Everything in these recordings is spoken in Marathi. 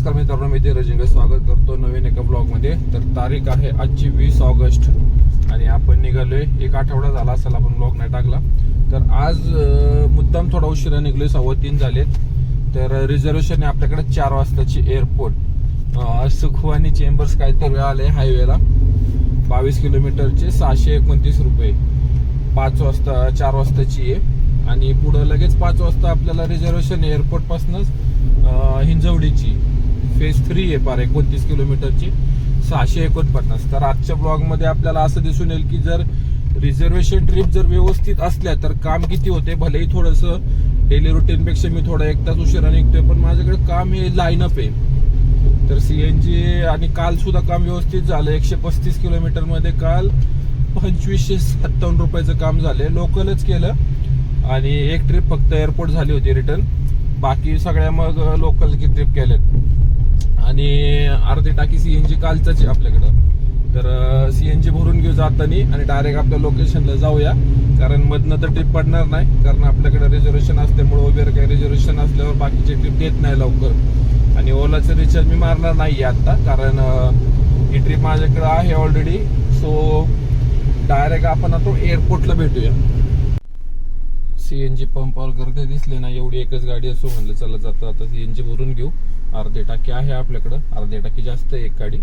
नमस्कार मित्रांनो मी धीरज स्वागत करतो नवीन एका ब्लॉगमध्ये तर तारीख आहे आजची वीस ऑगस्ट आणि आपण निघालोय. एक आठवडा झाला असेल आपण ब्लॉग नाही टाकला. तर आज मुद्दाम थोडा उशिरा निघलोय सव्वा तीन झालेत. तर रिझर्वेशन आहे आपल्याकडे चार वाजताची एअरपोर्ट सुखू आणि चेंबर्स काहीतरी आले हायवेला बावीस किलोमीटरचे सहाशे एकोणतीस रुपये. पाच वाजता चार वाजताची आहे. आणि पुढं लगेच पाच वाजता आपल्याला रिझर्वेशन एअरपोर्टपासूनच हिंजवडीची. फेज थ्री आहे पार एकोणतीस किलोमीटरची. सहाशे एकोणपन्नास. तर आजच्या ब्लॉगमध्ये आपल्याला असं दिसून येईल की जर रिझर्वेशन ट्रिप जर व्यवस्थित असल्या तर काम किती होते? भलेही थोडंसं डेली रुटीनपेक्षा मी थोडं एक तास उशिरा निघतोय पण माझ्याकडे काम हे लाईनअप आहे. तर सी एन जी आणि काल सुद्धा काम व्यवस्थित झालं. एकशे पस्तीस किलोमीटरमध्ये काल पंचवीसशे सत्तावन्न रुपयाचं काम झालं लोकलच केलं. आणि एक ट्रिप फक्त एअरपोर्ट झाली होती रिटर्न बाकी सगळ्या मग लोकल की ट्रिप केल्यात. आणि अर्धी टाकी सीएनजी कालचाच आहे आपल्याकडं. तर सीएनजी भरून घेऊ जातानी आणि डायरेक्ट आपल्या लोकेशनला जाऊया. कारण मधनं तर ट्रिप पडणार नाही. कारण आपल्याकडे रिझर्वेशन असल्यामुळे वगैरे काही रिझर्वेशन असल्यावर बाकीचे ट्रिप देत नाही लवकर. आणि ओलाचं रिचार्ज मी मारणार नाही आहे आत्ता कारण ही ट्रिप माझ्याकडे आहे ऑलरेडी सो डायरेक्ट आपण आता एअरपोर्टला भेटूया. सीएनजी पंपावर गर्दी दिसले ना एवढी एकच गाडी असो म्हणलं चला जाता आता सीएनजी भरून घेऊ. अर्धे टाकी आहे आपल्याकडं अर्धे टाकी जास्त आहे एक गाडी.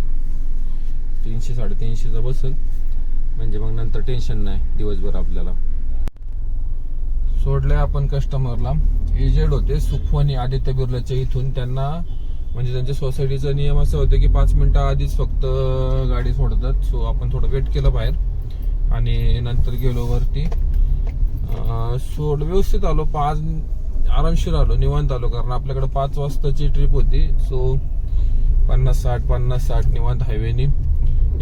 तीनशे साडेतीनशेचा बसल. म्हणजे मग नंतर टेन्शन नाही दिवसभर आपल्याला. सोडले आपण कस्टमरला एजेड होते सुखवणी आदित्य बिर्लाच्या इथून. त्यांना म्हणजे त्यांच्या सोसायटीचा नियम असं होतं की पाच मिनिटं आधीच फक्त गाडी सोडतात. सो आपण थोडं वेट केलं बाहेर. आणि नंतर गेलो वरती. सोड व्यवस्थित आलो. पाच आरामशीर आलो निवांत आलो कारण आपल्याकडे पाच वाजताची ट्रिप होती. सो पन्नास साठ पन्नास साठ निवांत हायवेनी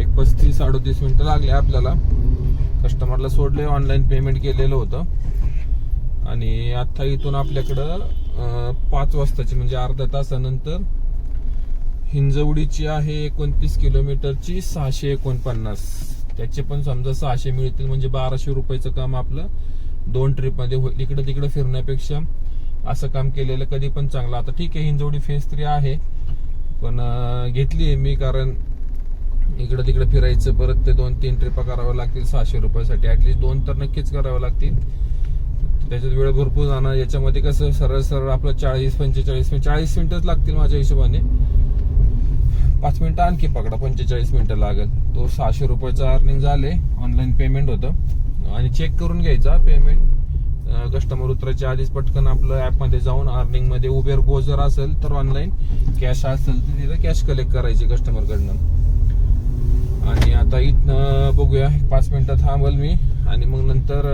एक पस्तीस अडतीस मिनटं लागले आपल्याला. कस्टमरला सोडले ऑनलाईन पेमेंट केलेलं होतं. आणि आता इथून आपल्याकडं पाच वाजताची म्हणजे अर्ध्या तासानंतर हिंजवडीची आहे एकोणतीस किलोमीटरची सहाशे एकोणपन्नास. त्याचे पण समजा सहाशे मिळतील म्हणजे बाराशे रुपयाचं काम आपलं. दोन ट्रिपमध्ये होईल इकडे तिकडे फिरण्यापेक्षा असं काम केलेलं कधी पण चांगलं. आता ठीक आहे हिंजवडी फेस थ्री आहे. पण घेतली आहे मी कारण इकडे तिकडे फिरायचं परत ते दोन तीन ट्रिपा कराव्या लागतील सहाशे रुपयासाठी. ऍटलीस्ट दोन तर नक्कीच कराव्या लागतील. त्याच्यात वेळ भरपूर जाणार. याच्यामध्ये कसं सरळ सरळ आपलं चाळीस पंचेचाळीस चाळीस मिनिटच लागतील माझ्या हिशोबाने. पाच मिनिटं आणखी पकडा पंचेचाळीस मिनिटं लागेल. तो सहाशे रुपयाचं अर्निंग झाले ऑनलाईन पेमेंट होतं. आणि चेक करून घ्यायचा पेमेंट कस्टमर उतरायच्या आधीच पटकन आपलं ॲपमध्ये जाऊन अर्निंगमध्ये उबेर गो जर असेल तर ऑनलाईन कॅश असेल तर तिथं कॅश कलेक्ट करायची कस्टमरकडनं आणि आता इथनं बघूया. पाच मिनिटं थांबल मी. आणि मग नंतर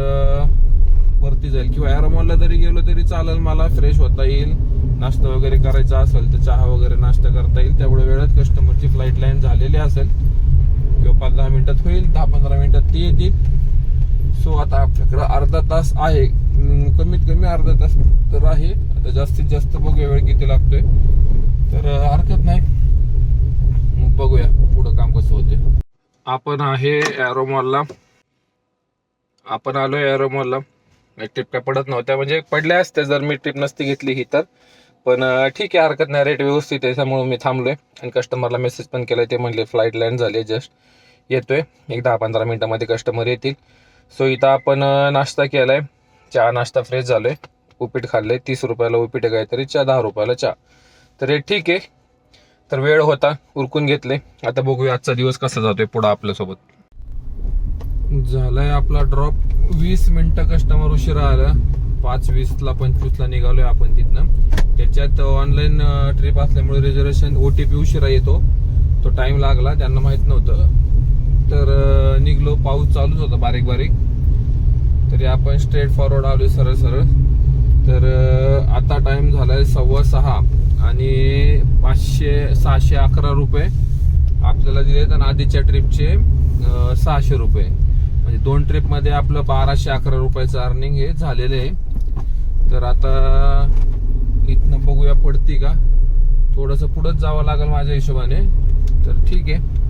वरती जाईल. किंवा ॲरोमॉलला जरी गेलो तरी चालेल मला. फ्रेश होता येईल. नाश्ता वगैरे करायचा असेल तर चहा वगैरे नाश्ता करता येईल. त्यामुळे वेळात कस्टमरची फ्लाईट लाईन झालेली असेल. किंवा पाच दहा मिनिटात होईल. दहा पंधरा मिनिटात ती येतील. अर्धा तास आहे. कमीत कमी अर्धा तास तर आहे. आता जास्तीत जास्त बघूया वेळ किती लागतोय. तर हरकत नाही. मग बघूया पुढं काम कसं होते आपण आहे एरोमॉलला आपण आलो एरोमॉलला ट्रिप काय पडत नव्हत्या. म्हणजे पडल्या असत्या. जर मी ट्रिप नसती घेतली ही तर. पण ठीक आहे. हरकत नाही. रेट व्यवस्थित आहे. त्यामुळे मी थांबलोय. आणि कस्टमरला मेसेज पण केलाय. ते म्हणले फ्लाईट लँड झाली जस्ट येतोय. एक दहा पंधरा मिनिटामध्ये कस्टमर येतील. सो इथं आपण नाश्ता नाश्ता केलाय. चहा नाश्ता फ्रेश झालोय. उपीट खाल्लंय. तीस रुपयाला उपीट आहे काहीतरी. चहा दहा रुपयाला चहा. तर हे ठीक आहे. तर वेळ होता. उरकून घेतले आता बघूया आजचा दिवस कसा जातोय पुढं आपल्यासोबत. झालाय आपला ड्रॉप वीस मिनटं कस्टमर उशिरा आला. पाच वीसला पंचवीसला निघालोय आपण तिथनं. त्याच्यात ऑनलाईन ट्रिप असल्यामुळे रिझर्वेशन ओ टी पी उशिरा येतो. तो टाइम लागला. त्यांना माहीत नव्हतं. तर निघलो. पाऊस चालूच होता बारीक बारीक तरी आपण स्ट्रेट फॉरवर्ड आलो सरळ सरळ. तर आता टाइम झालाय सव्वा सहा आणि पाचशे सहाशे अकरा रुपये आपल्याला दिलेत आणि आधीच्या ट्रिपचे सहाशे रुपये. म्हणजे दोन ट्रिपमध्ये आपलं बाराशे अकरा रुपयाचं अर्निंग हे झालेलं आहे. तर आता इथनं बघूया पडती का? थोडंसं पुढंच जावं लागेल माझ्या हिशोबाने. तर ठीक आहे.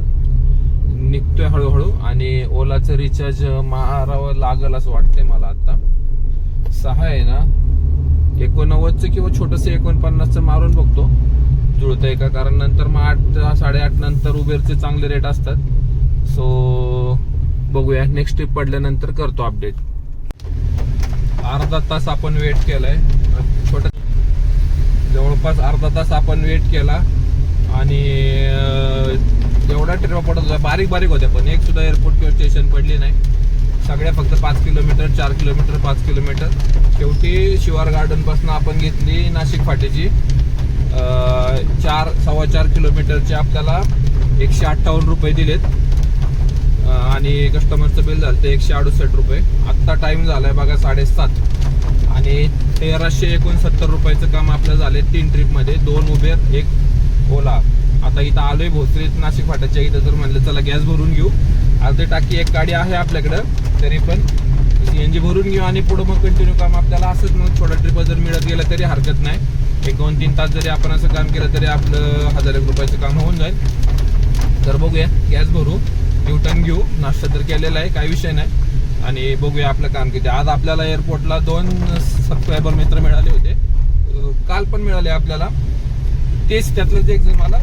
निघतोय हळूहळू आणि ओलाचं रिचार्ज मारावं लागल असं वाटतंय मला आता. सहा आहे ना? एकोणनव्वदचं किंवा छोटंसं एकोणपन्नासचं मारून बघतो. जुळतंय आहे का कारण नंतर मग आठ साडेआठ नंतर उबेरचे चांगले रेट असतात. सो बघूया. नेक्स्ट ट्रिप पडल्यानंतर करतो अपडेट अर्धा तास आपण वेट केलाय. छोट जवळपास अर्धा तास आपण वेट केला. आणि एवढा ट्रिपा पडत होत्या बारीक बारीक होत्या पण. एक सुद्धा एअरपोर्ट किंवा स्टेशन पडली नाही. सगळ्या फक्त पाच किलोमीटर चार किलोमीटर पाच किलोमीटर शेवटी शिवार गार्डनपासून आपण घेतली नाशिक फाटेची. चार सव्वा चार किलोमीटरचे आपल्याला एकशे अठ्ठावन्न रुपये दिलेत. आणि कस्टमरचं बिल झालं ते एकशे अडुसष्ट रुपये. आत्ता टाईम झाला आहे बघा साडेसात. आणि तेराशे एकोणसत्तर रुपयाचं काम आपलं झाले तीन ट्रिपमध्ये दोन उबेर एक ओला. आता इथं आलोय भोसरीत नाशिक फाट्याच्या इथं जर म्हणलं चला गॅस भरून घेऊ. अर्धी टाकी एक गाडी आहे आपल्याकडं तरी पण सीएनजी भरून घेऊ आणि पुढं मग कंटिन्यू काम आपल्याला असंच मग थोडं ट्रिप जर मिळत गेलं तरी हरकत नाही. एक दोन तीन तास जरी आपण असं काम केलं तरी आपलं हजार एक रुपयाचं काम होऊन जाईल. तर बघूया गॅस भरू न्यूटन घेऊ. नाश्ता तर केलेला आहे काही विषय नाही. आणि बघूया आपलं काम किती आज आपल्याला एअरपोर्टला दोन सबस्क्रायबर मित्र मिळाले होते. काल पण मिळाले आपल्याला. तेच त्यातलंच एक जण मला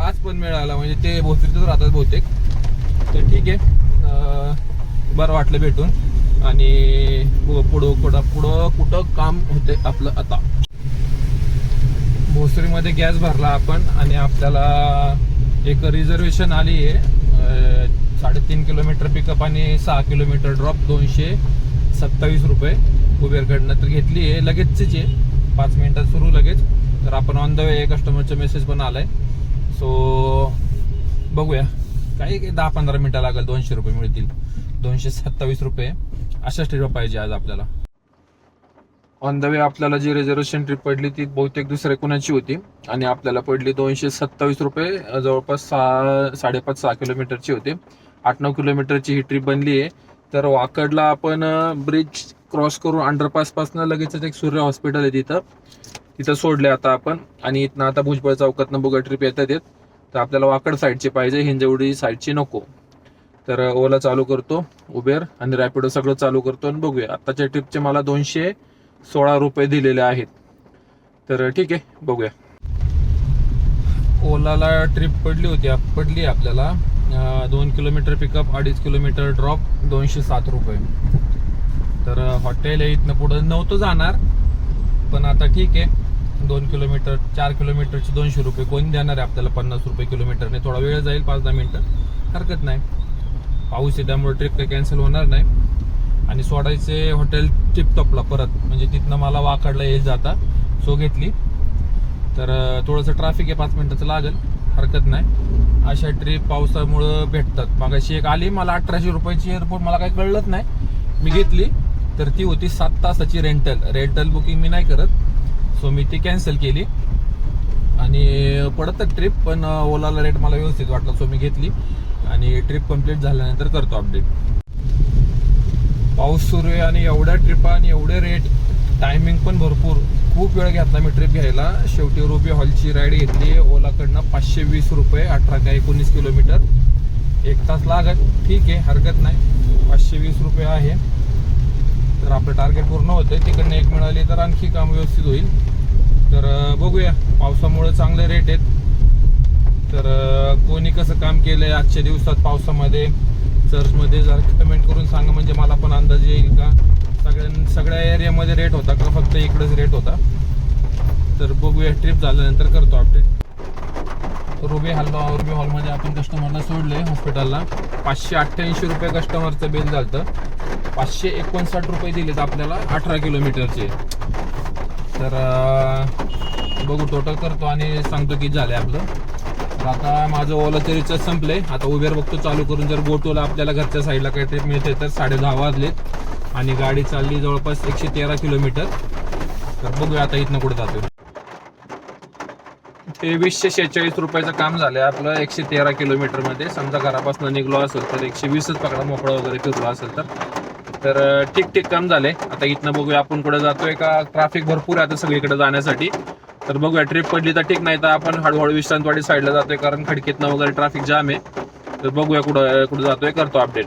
आज पण मिळाला म्हणजे ते भोसरीतच राहतात बहुतेक. तर ठीक आहे. बरं वाटलं भेटून. आणि पुढं कुठं पुढं कुठं काम होते आपलं आता? भोसरीमध्ये गॅस भरला आपण आणि आपल्याला एक रिझर्वेशन आली आहे. साडेतीन किलोमीटर पिकअप आणि सहा किलोमीटर ड्रॉप दोनशे सत्तावीस रुपये उबेरकडनं तर घेतली आहे. लगेचच आहे. पाच मिनिटात सुरू लगेच. तर आपण ऑन द वे कस्टमरचा मेसेज पण आला आहे सो बघूया. काही दहा पंधरा मिनिटं लागेल दोनशे रुपये मिळतील. दोनशे सत्तावीस रुपये. अशाच ट्रिप पाहिजे आज आपल्याला. ऑन द वे आपल्याला जी रिझर्वेशन ट्रिप पडली ती बहुतेक दुसऱ्या कुणाची होती. आणि आपल्याला पडली दोनशे सत्तावीस रुपये जवळपास सहा साडेपाच सहा किलोमीटरची होती. आठ नऊ किलोमीटरची ही ट्रिप बनली आहे. तर वाकडला आपण ब्रिज क्रॉस करून अंडरपासपासनं लगेचच एक सूर्य हॉस्पिटल आहे तिथं. तिथं सोडले आता आपण. आणि इथनं आता भुजबळ चौकातनं बुगा ट्रिप येतात येत तर आपल्याला वाकड साईडची पाहिजे हिंजवडी साईडची नको. तर ओला चालू करतो उबेर आणि रॅपिडो सगळं चालू करतो आणि बघूया. आताच्या ट्रिपचे मला दोनशे सोळा रुपये दिलेले आहेत. तर ठीक आहे बघूया. ओलाला ट्रिप पडली होती पडली आपल्याला. दोन किलोमीटर पिकअप अडीच किलोमीटर ड्रॉप दोनशे सात रुपये. तर हॉटेल आहे इथनं पुढं नव्हतं जाणार. पण आता ठीक आहे. दोन किलोमीटर चार किलोमीटरचे दोनशे रुपये कोण देणार आहे आपल्याला पन्नास रुपये किलोमीटरने थोडा वेळ जाईल पाच दहा मिनटं. हरकत नाही. पाऊस आहे त्यामुळे ट्रिप काही कॅन्सल होणार नाही. आणि सोडायचे हॉटेल टिपटॉपला परत. म्हणजे तिथनं मला वाकडला येईल जाता. सो घेतली. तर थोडंसं ट्रॅफिक आहे पाच मिनटाचं लागेल. हरकत नाही. अशा ट्रिप पावसामुळं भेटतात. मागाशी एक आली मला अठराशे रुपयाची एअरपोर्ट मला काही कळलंच नाही. मी घेतली. तर ती होती सात तासाची रेंटल रेंटल बुकिंग मी नाही करत. सो मी ती कॅन्सल केली. आणि पडत ट्रिप पण ओलाला रेट मला व्यवस्थित वाटला सो मी घेतली. आणि ट्रिप कंप्लीट झाल्यानंतर करतो अपडेट पाऊस सुरू आहे आणि एवढ्या ट्रिपा आणि एवढे रेट टायमिंग पण भरपूर. खूप वेळ घेतला मी ट्रिप घ्यायला. शेवटी रुबी हॉलची राईड घेतली. ओलाकडनं पाचशे वीस रुपये अठरा का एकोणीस किलोमीटर. एक तास लागत ठीक आहे हरकत नाही. पाचशे वीस रुपये आहे. तर आपलं टार्गेट पूर्ण होतं तिकडनं एक मिळाली तर आणखी काम व्यवस्थित होईल. तर बघूया. पावसामुळे चांगले रेट आहेत. तर कोणी कसं काम केलंय आजच्या दिवसात पावसामध्ये? चर्चमध्ये जर कमेंट करून सांगा म्हणजे मला पण अंदाज येईल का? सगळ्या सगळ्या एरियामध्ये रेट होता का? फक्त इकडेच रेट होता. तर बघूया. ट्रिप झाल्यानंतर करतो अपडेट रुबी हॉल रुबी हॉलमध्ये आपण कस्टमरला सोडले हॉस्पिटलला पाचशे अठ्ठ्याऐंशी रुपये कस्टमरचं बिल झालं पाचशे एकोणसाठ रुपये दिलेत आपल्याला अठरा किलोमीटरचे तर बघू टोटल करतो आणि सांगतो की झाले आपलं. तर आता माझं ओलाचं रिचार्ज संपलंय. आता उबेर बघतो चालू करून जर गोटोला आपल्याला घरच्या साईडला काही ट्रिप मिळते तर साडे दहा वाजलेत. आणि गाडी चालली जवळपास एकशे तेरा किलोमीटर. तर बघूया आता इथनं कुठे जातो तेवीसशे शेहेचाळीस रुपयाचं काम झालंय आपलं एकशे तेरा किलोमीटरमध्ये समजा घरापासून निघलो असेल तर एकशे वीसच पकडा मोकळा वगैरे फिरलो असेल तर. तर ठीक ठीक काम झालंय आता इथनं बघूया आपण कुठे जातोय का. ट्रॅफिक भरपूर आहे आता सगळीकडे जाण्यासाठी. तर बघूया ट्रिप पडली तर ठीक नाही तर आपण हळूहळू विश्रांतवाडी साईडला जातोय कारण खडकीतनं वगैरे ट्रॅफिक जाम आहे. तर बघूया कुठं कुठं जातोय करतो अपडेट